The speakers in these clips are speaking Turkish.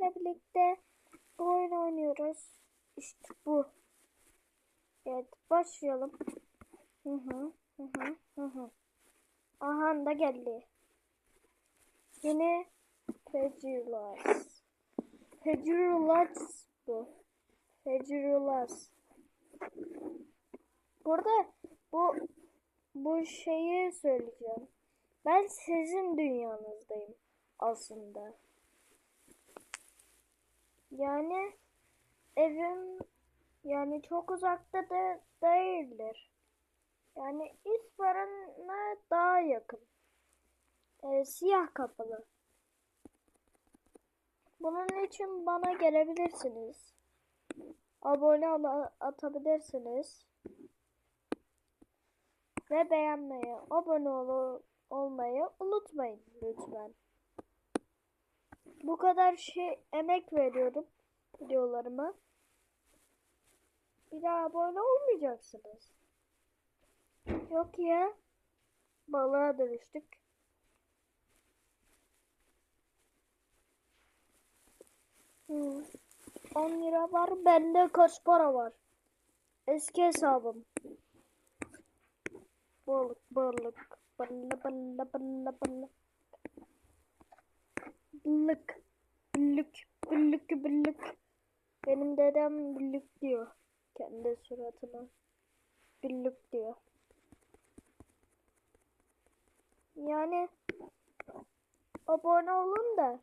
sizlerle birlikte oyun oynuyoruz. İşte bu. Evet başlayalım. Hı hı hı hı hı hı. Aha da geldi. Yine Feculas. Feculas bu. Feculas. Burada bu bu şeyi söyleyeceğim. Ben sizin dünyanızdayım aslında. Yani evim yani çok uzakta da değildir. Yani İsfahan'a daha yakın. Ee, siyah kapılı. Bunun için bana gelebilirsiniz. Abone atabilirsiniz. Ve beğenmeyi, abone ol olmayı unutmayın lütfen. Bu kadar şey emek veriyorum videolarıma. Bir daha abone olmayacaksınız. Yok ya. Balığa dönüştük. Hmm. 10 lira var. Bende kaç para var? Eski hesabım. Balık balık. Balla balla balla balla. Bıllık. Büllük. Büllük büllük. Benim dedem büllük diyor. Kendi suratına. Büllük diyor. Yani abone olun da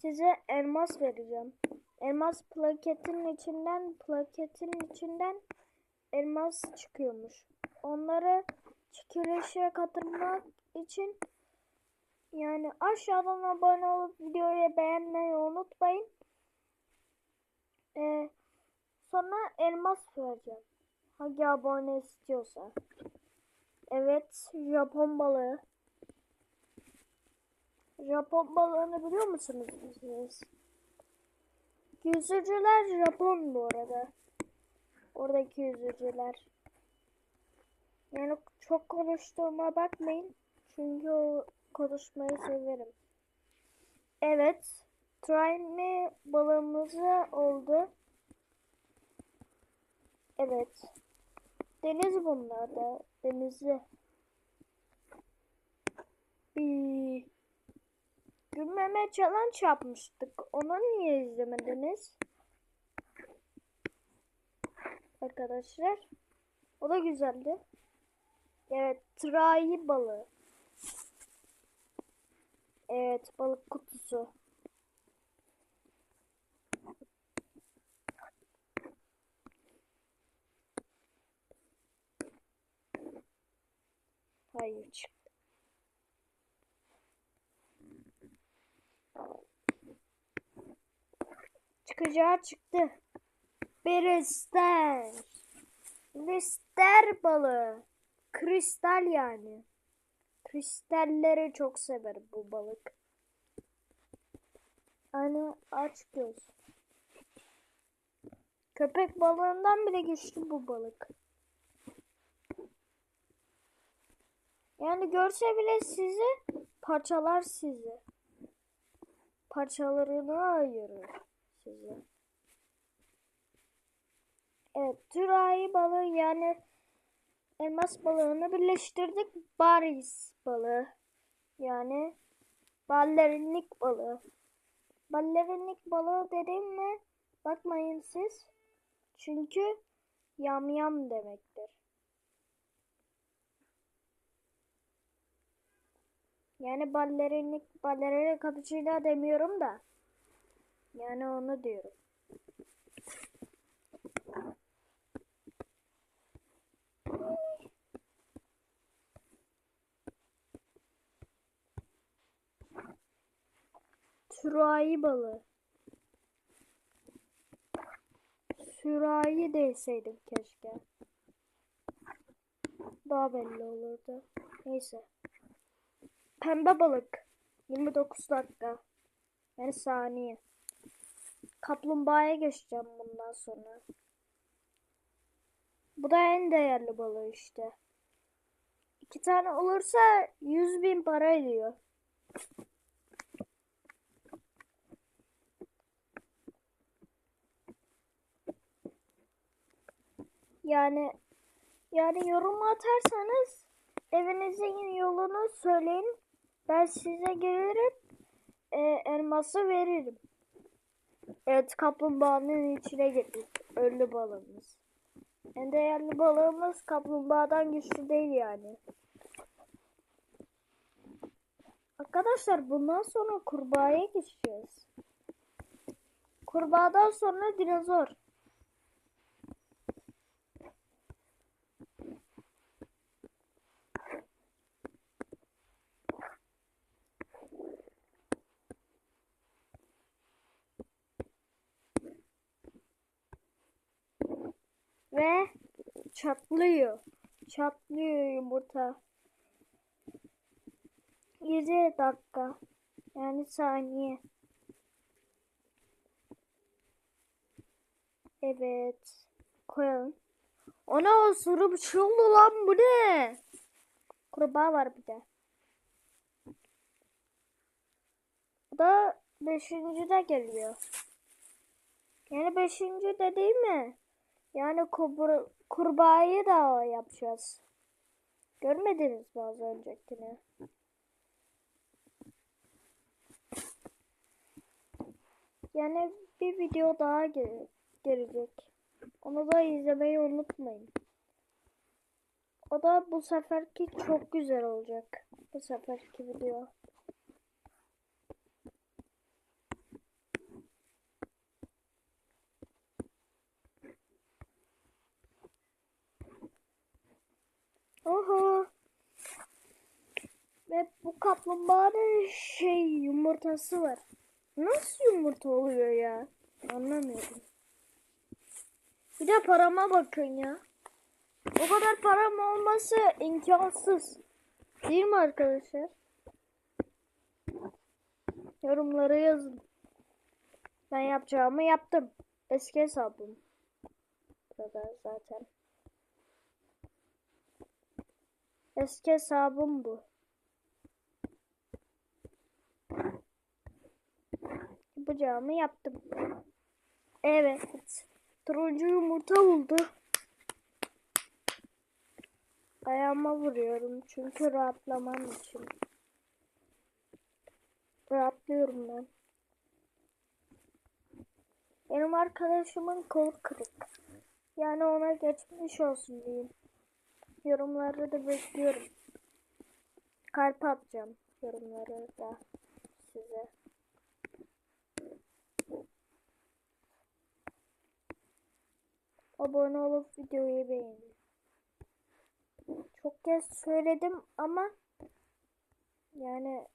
size elmas vereceğim. Elmas plaketin içinden plaketin içinden elmas çıkıyormuş. Onları çekilişe katılmak için yani aşağıdan abone olup videoyu beğenmeyi unutmayın. Ee, sonra elmas vereceğim. Hangi abone istiyorsa. Evet, Japon balığı. Japon balığını biliyor musunuz siz? Yüzücüler Japon bu arada. Oradaki yüzücüler. Yani çok konuştuğuma bakmayın. Çünkü o konuşmayı severim. Evet. Try me balığımız oldu. Evet. Deniz bunlar da. Denizli. Bir gülmeme challenge yapmıştık. Onu niye izlemediniz? Arkadaşlar. O da güzeldi. Evet, tray balığı. Evet, balık kutusu. Hayır çıktı. Çıkacağı çıktı. Bir ister. Lister balığı. Kristal yani. Kristalleri çok sever bu balık. Hani aç göz. Köpek balığından bile güçlü bu balık. Yani görse bile sizi parçalar sizi. Parçalarını ayırır sizi. Evet, türayı balığı yani elmas balığını birleştirdik. Baris balığı. Yani ballerinlik balığı. Ballerinlik balığı dedim mi? Bakmayın siz. Çünkü yamyam demektir. Yani ballerinlik, ballerina cappuccino demiyorum da. Yani onu diyorum. Sürahi balığı. Sürahi deseydim keşke. Daha belli olurdu. Neyse. Pembe balık. 29 dakika. Yani saniye. Kaplumbağaya geçeceğim bundan sonra. Bu da en değerli balığı işte. İki tane olursa 100 bin para ediyor. Yani yani yorum atarsanız evinizin yolunu söyleyin. Ben size gelirim. E, elması veririm. Evet kaplumbağanın içine girdik. Ölü balığımız. En değerli balığımız kaplumbağadan güçlü değil yani. Arkadaşlar bundan sonra kurbağaya geçeceğiz. Kurbağadan sonra dinozor. Ve çatlıyor. Çatlıyor yumurta. 7 dakika. Yani saniye. Evet. Koyalım. Sürü bir şey oldu lan bu ne? Kurbağa var bir de. Bu da beşinci de geliyor. Yani beşinci de değil mi? Yani kubur, kurbağayı da yapacağız. Görmediniz mi az öncekini? Yani bir video daha gel gelecek. Onu da izlemeyi unutmayın. O da bu seferki çok güzel olacak. Bu seferki video. Oho. Ve bu kaplumbağanın şey yumurtası var. Nasıl yumurta oluyor ya? Anlamıyorum. Bir de parama bakın ya. O kadar param olması imkansız. Değil mi arkadaşlar? Yorumlara yazın. Ben yapacağımı yaptım. Eski hesabım. Burada zaten. Eski hesabım bu. Yapacağımı yaptım. Evet. Turuncu yumurta buldu. Ayağıma vuruyorum çünkü rahatlamam için. Rahatlıyorum ben. Benim arkadaşımın kolu kırık. Yani ona geçmiş olsun diyeyim. Yorumları da bekliyorum. Kalp atacağım yorumları da size. Abone olup videoyu beğenin. Çok kez söyledim ama yani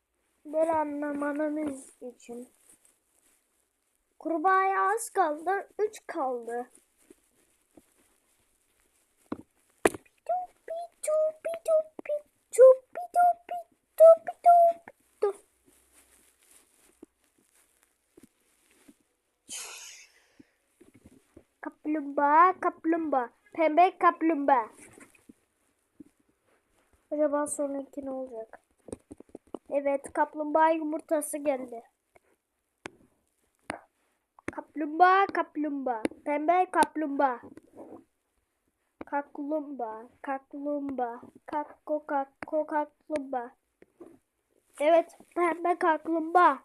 böyle anlamanız için. Kurbağaya az kaldı. 3 kaldı. Kaplumbağa, kaplumbağa. Pembe kaplumbağa. Acaba sonraki ne olacak? Evet, kaplumbağa yumurtası geldi. Kaplumbağa, kaplumbağa. Pembe kaplumbağa. Kaplumbağa, kaplumbağa. Kakko, kakko, kaplumbağa. Evet, pembe kaplumbağa.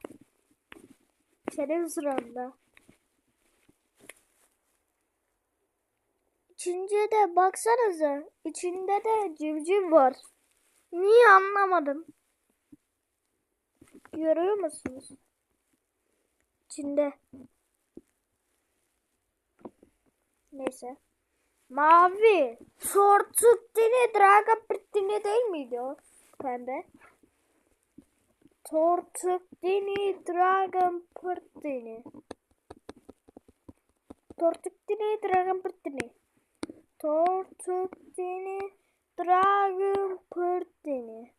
Senin sıranda. İçince de baksanıza. içinde de civciv var. Niye anlamadım. Görüyor musunuz? İçinde. Neyse. Mavi. Tortuktini Draga Prittini değil miydi o? Pembe. Tortuktini Dragon Prittini. Tortuktini Dragon Prittini. Tortuktini Dragon Prittini.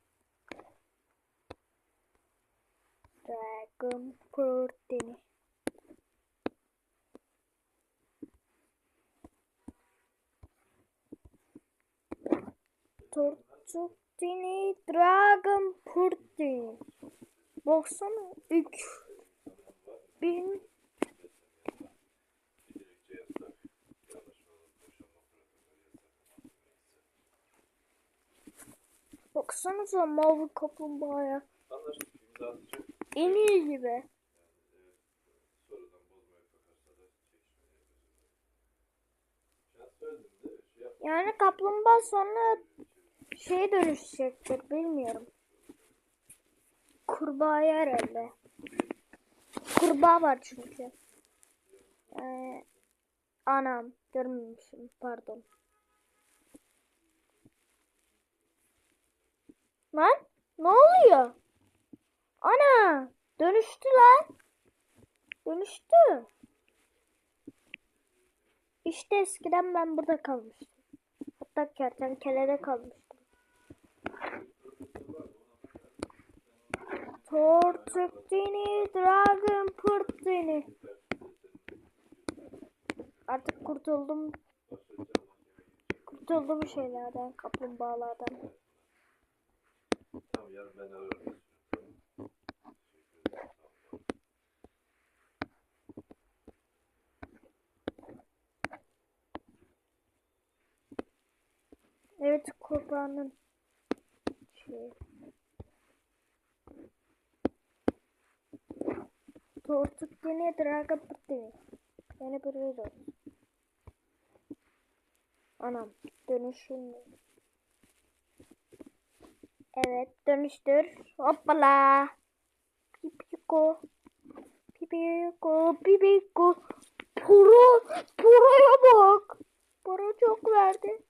Dragon Prittini. Tortuktini Dragon Prittini. Baksana 3000 Gerekçe Baksanıza mavi kaplumbağaya. En iyi gibi. Yani kaplumbağa sonra şeye dönüşecektir bilmiyorum. Kurbağaya herhalde. Kurbağa var çünkü. Ee, anam görmemişim pardon. Lan ne oluyor? Ana dönüştü lan. Dönüştü. İşte eskiden ben burada kalmıştım. Hatta kertenkelede kalmıştım. Tortuktini, Dragon Pırtini. Artık kurtuldum. Kurtuldum şeylerden, kaplumbağalardan. Evet kurbanın şey. Tortuktini, Dragon Pırtini. Yani böyle olsun. Anam dönüşüm. Evet dönüştür. Hoppala. Pipiko. Pipiko. Pipiko. Puro. Puro'ya bak. Puro çok verdi.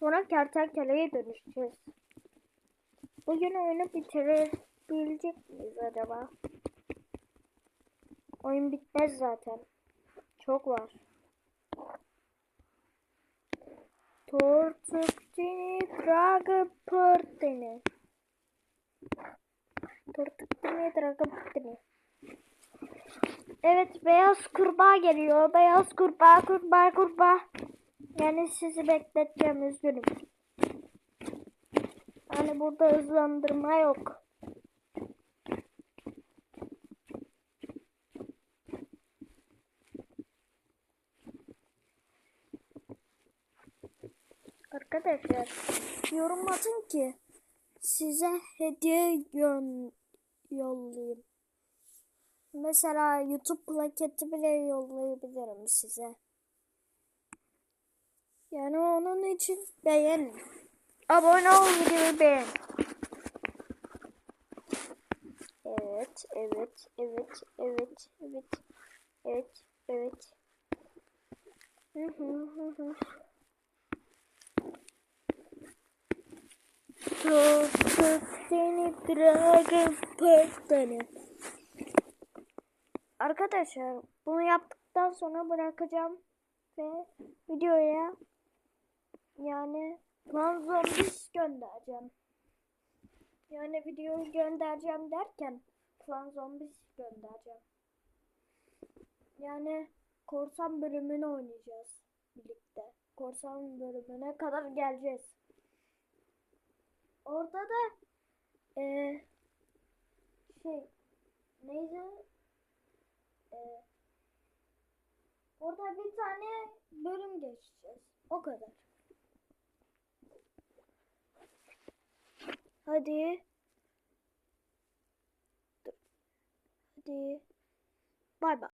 Sonra kertenkeleye dönüşeceğiz. Bugün oyunu bitirebilecek miyiz acaba? Oyun bitmez zaten. Çok var. Tortuktini Dragapırtini Tortuktini Dragapırtini Evet beyaz kurbağa geliyor. Beyaz kurbağa kurbağa kurbağa. Yani sizi bekleteceğim üzgünüm. Yani burada hızlandırma yok. Arkadaşlar yorum atın ki size hediye yollayayım. Mesela YouTube plaketi bile yollayabilirim size. Yani onun için beğen. Abone ol videoyu beğen. Evet, evet, evet, evet, evet, evet, evet. Hı hı hı hı. Seni Dragon Pırtını. Arkadaşlar bunu yaptıktan sonra bırakacağım ve videoya yani Plan Zombies göndereceğim. Yani videoyu göndereceğim derken Plan Zombies göndereceğim. Yani korsan bölümünü oynayacağız birlikte. Korsan bölümüne kadar geleceğiz. Orada da eee şey neydi? Eee orada bir tane bölüm geçeceğiz. O kadar. Hadi. Hadi. Bay bay.